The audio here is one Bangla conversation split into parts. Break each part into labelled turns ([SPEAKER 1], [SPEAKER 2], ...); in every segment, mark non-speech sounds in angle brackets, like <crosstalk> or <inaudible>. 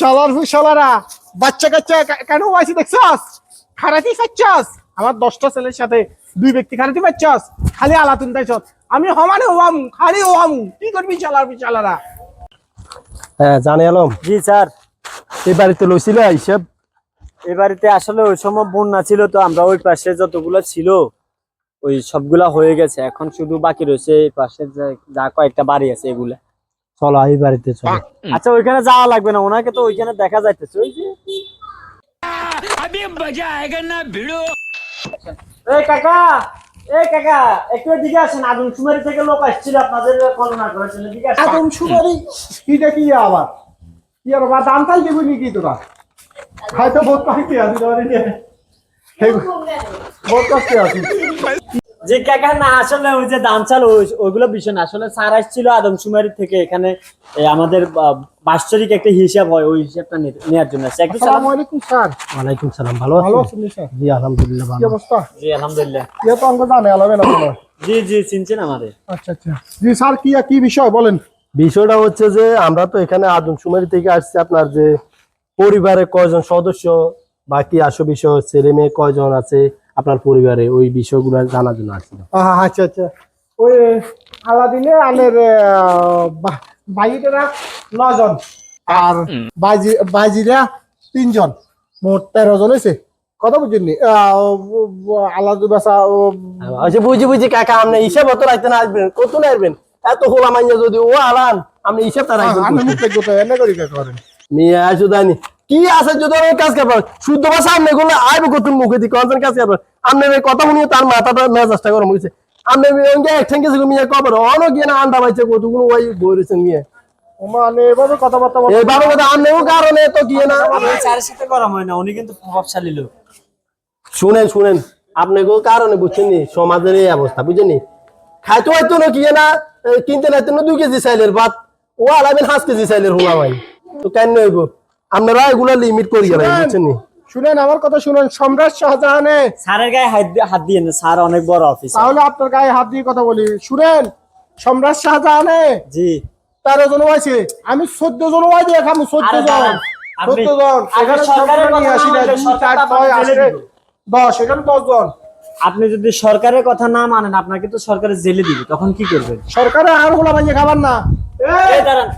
[SPEAKER 1] শালার হু শালারা বাচ্চা কাচ্চা কেন আইসি দেখছস? খারাতি খাচ্ছস। আমার দশটা ছেলের সাথে দুই ব্যক্তি খারাতি পাচ্ছস খালি আলাতুন তাইছস আমি হমানে হওয়াম খালি হওয়াম। কি করবি শালার হু শালারা?
[SPEAKER 2] হ্যাঁ জানে আলম।
[SPEAKER 3] জি স্যার।
[SPEAKER 2] এই বাড়িতে লইছিল হিসাব?
[SPEAKER 3] এই বাড়িতে আসলে ওই সময় বন্যা ছিল তো আমরা ওই পাশে যতগুলো ছিল ওই সবগুলা হয়ে গেছে। এখন শুধু বাকি রয়েছে এই পাশে যে- যা কয়েকটা বাড়ি আছে এগুলা।
[SPEAKER 2] চলো এই বাড়িতে চলো।
[SPEAKER 3] আচ্ছা ওইখানে যাওয়া লাগবে না ওনাকে তো ওইখানে দেখা যাইতেছে ওই যে। এই কাকা এই কাকা একটু এদিকে আসেন আদম সুমারি থেকে লোক আসছিল আপনাদের কল্পনা করেছিল এদিকে আসেন।
[SPEAKER 1] এখন কিটা কি আবার? কি আর বা দাম তাই দিবি নাকি তোরা? হয়তো বহুত নিয়ে। কষ্টে <laughs>
[SPEAKER 3] যে কাকা না আসলে ওই যে দাম চাল ওইগুলো বিষয় না আসলে স্যার আসছিল আদম সুমারি থেকে এখানে আমাদের বাৎসরিক একটা হিসাব হয় ওই হিসাবটা নেওয়ার জন্য। আসছে। একটু
[SPEAKER 1] আসসালামু
[SPEAKER 3] সালাম
[SPEAKER 1] আলাইকুম স্যার।
[SPEAKER 2] ওয়ালাইকুম সালাম ভালো
[SPEAKER 1] ভালো
[SPEAKER 2] আছেন
[SPEAKER 1] স্যার?
[SPEAKER 2] জি আলহামদুলিল্লাহ
[SPEAKER 1] কি
[SPEAKER 2] ভালো
[SPEAKER 1] অবস্থা?
[SPEAKER 3] জি আলহামদুলিল্লাহ।
[SPEAKER 1] ইয়ে তো জানে না
[SPEAKER 3] জি জি চিনছেন আমাদের।
[SPEAKER 1] আচ্ছা আচ্ছা। জি স্যার কি কি বিষয় বলেন।
[SPEAKER 2] বিষয়টা হচ্ছে যে আমরা তো এখানে আদমশুমারি থেকে আসছি আপনার যে পরিবারে কয়জন সদস্য বাকি আসো বিষয় ছেলে মেয়ে কয়জন আছে আপনার পরিবারে ওই বিষয়গুলো জানার জন্য আসছিল।
[SPEAKER 1] আচ্ছা আচ্ছা। ওই আলাদিনে আলের বাইরেরা নজন আর বাইজি বাইজিরা তিনজন। মোট তেরো জন হয়েছে। কথা বুঝিনি আলাদু বেসা
[SPEAKER 2] আচ্ছা বুঝি বুঝি কাকা আপনি হিসাব রাখতে না আসবেন। কত না আসবেন? এত হোলা মাইয়া যদি ও আলান আপনি হিসাব তার
[SPEAKER 1] আমি মুখে গোটা এনে করি কে করেন?
[SPEAKER 2] মেয়ে আসো দানি কি আছে যদি আমি কাজ করব? শুদ্ধ ভাষা আপনি করলে আইব কত মুখে দি কোন কাজ করব? আপনি এই কথা শুনিয়ে তার মাথাটা মেজাজটা গরম হয়েছে আপনি ওই এক ঠেঙ্গে ছিল মিয়া কবর। অন গিয়ে না আন্ডা পাইছে কতগুলো ওই মিয়া।
[SPEAKER 1] মানে এভাবে কথাবার্তা
[SPEAKER 2] কথা আপনিও কারণে তো গিয়ে না?
[SPEAKER 3] সাথে গরম হয় না উনি কিন্তু প্রভাবশালী লোক।
[SPEAKER 2] শুনেন শুনেন। কারণে বুঝছেন নি? সমাজের এই অবস্থা বুঝছেন খাইতে হয়তো না কি না? কিনতে না দুই কেজি চাইলের ভাত। ও আলাবেন পাঁচ কেজি চাইলের হুলা ভাই। তো কেন হইব? আপনারা এগুলা লিমিট করি বুঝছেন নি?
[SPEAKER 1] শুনেন আমার কথা শুনেন সম্রাট শাহজাহানে।
[SPEAKER 3] স্যারের গায়ে হাত দিয়ে- হাত দিয়ে না স্যার অনেক বড় অফিস
[SPEAKER 1] তাহলে আপনার গায়ে হাত দিয়ে কথা বলি। শুনেন সম্রাট শাহজাহানে
[SPEAKER 3] জি।
[SPEAKER 1] তেরো জন হয়েছে আমি চোদ্দ জন হয়ে দিয়ে খাব চোদ্দ জন। চোদ্দ জন। এখানে
[SPEAKER 3] সরকারের
[SPEAKER 1] নিয়ে
[SPEAKER 3] কথা
[SPEAKER 1] আসি না দুই চার ছয় আসে। দশ এখানে দশ জন।
[SPEAKER 3] আপনি যদি সরকারের কথা না মানেন আপনাকে তো সরকারের জেলে দিবে তখন কি করবেন?
[SPEAKER 1] সরকারে আর হলো মাঝে খাবার না। এই
[SPEAKER 3] দাঁড়ান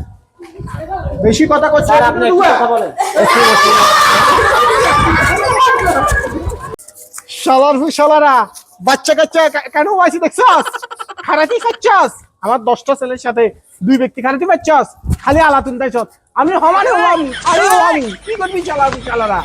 [SPEAKER 1] বেশি কথা করছে
[SPEAKER 3] আপনি কথা বলেন।
[SPEAKER 1] শালার হু শালারা বাচ্চা কাচ্চা কেন আইসি দেখছস? খারাতি খাচ্ছস। আমার দশটা ছেলের সাথে দুই ব্যক্তি খারাপই পাচ্ছস খালি আলাতুন তাইছস আমি হমানে হম আরে হম কি করবি চালাবি হু শালারা?